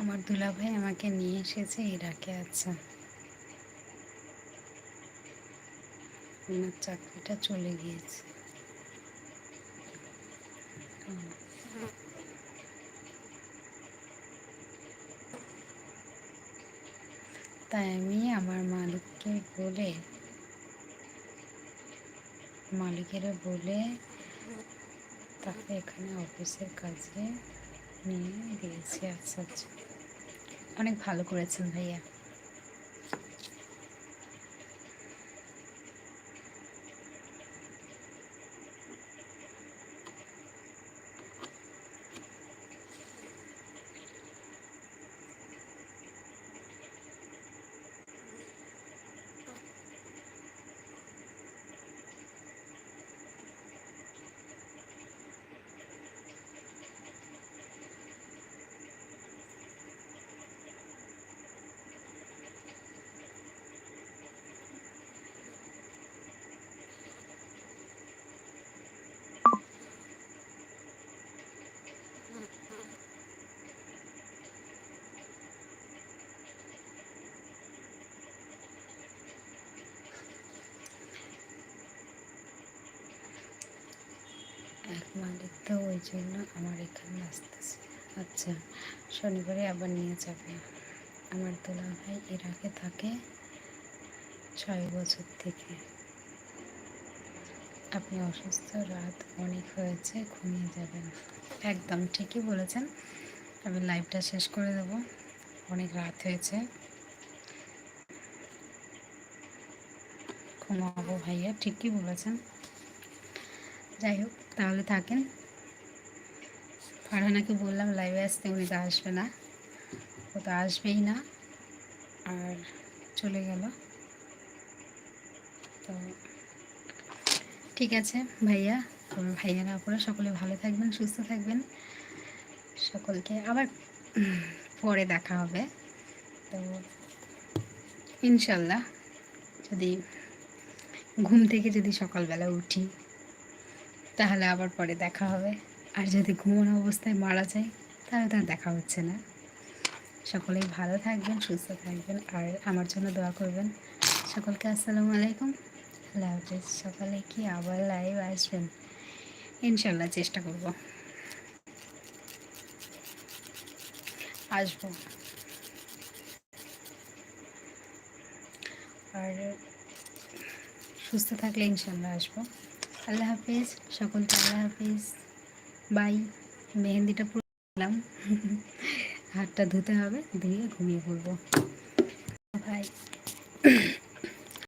আমার দুলাভাই আমাকে নিয়ে এসেছে ইরাকে আচ্ছা ওনার চাকরিটা চলে গিয়েছে। তাই আমি আমার মালিককে বলে, মালিকেরা বলে, তাকে এখানে অফিসের কাজে নিয়ে দিয়েছি আচ্ছা আচ্ছা অনেক ভালো করেছেন ভাইয়া। এক মালিক তো ওই জন্য আমার এখানে আসতেছে। আচ্ছা শনিবারে আবার নিয়ে যাবে। আমার দোলা ভাই ইরাকে থাকে ছয় বছর থেকে। আপনি অসুস্থ, রাত অনেক হয়েছে, ঘুমিয়ে যাবেন। একদম ঠিকই বলেছেন। আমি লাইভটা শেষ করে দেব। অনেক রাত হয়েছে। ঘুমাবো ভাইয়া, ঠিকই বলেছেন। যাই হোক, তাহলে থাকেন। ফারহানাকে বললাম লাইভে আসতে উনি তো আসবে না। ও তো আসবেই না, আর চলে গেল। তো ঠিক আছে ভাইয়া আমার ভাইয়ারা, আপনারা সকলে ভালো থাকবেন, সুস্থ থাকবেন। সকলকে আবার পরে দেখা হবে। তো ইনশাল্লাহ যদি ঘুম থেকে যদি সকালবেলা উঠি তাহলে আবার পরে দেখা হবে। আর যদি ঘুমানো অবস্থায় মারা যায়, তাহলে তার দেখা হচ্ছে না। সকলেই ভালো থাকবেন, সুস্থ থাকবেন, আর আমার জন্য দোয়া করবেন। সকলকে আসসালামু আলাইকুম। আল্লাহ হাফিজ। সকালে কি আবার লাইভ আসবেন? ইনশাল্লাহ চেষ্টা করব। আসব। আর সুস্থ থাকলে ইনশাল্লাহ আসব। আল্লাহ হাফিজ, সকলকে আল্লাহ হাফিজ। বাই, মেহেন্দিটা পুরো হাতটা ধুতে হবে, ধুয়ে ঘুমিয়ে পড়ব। ভাই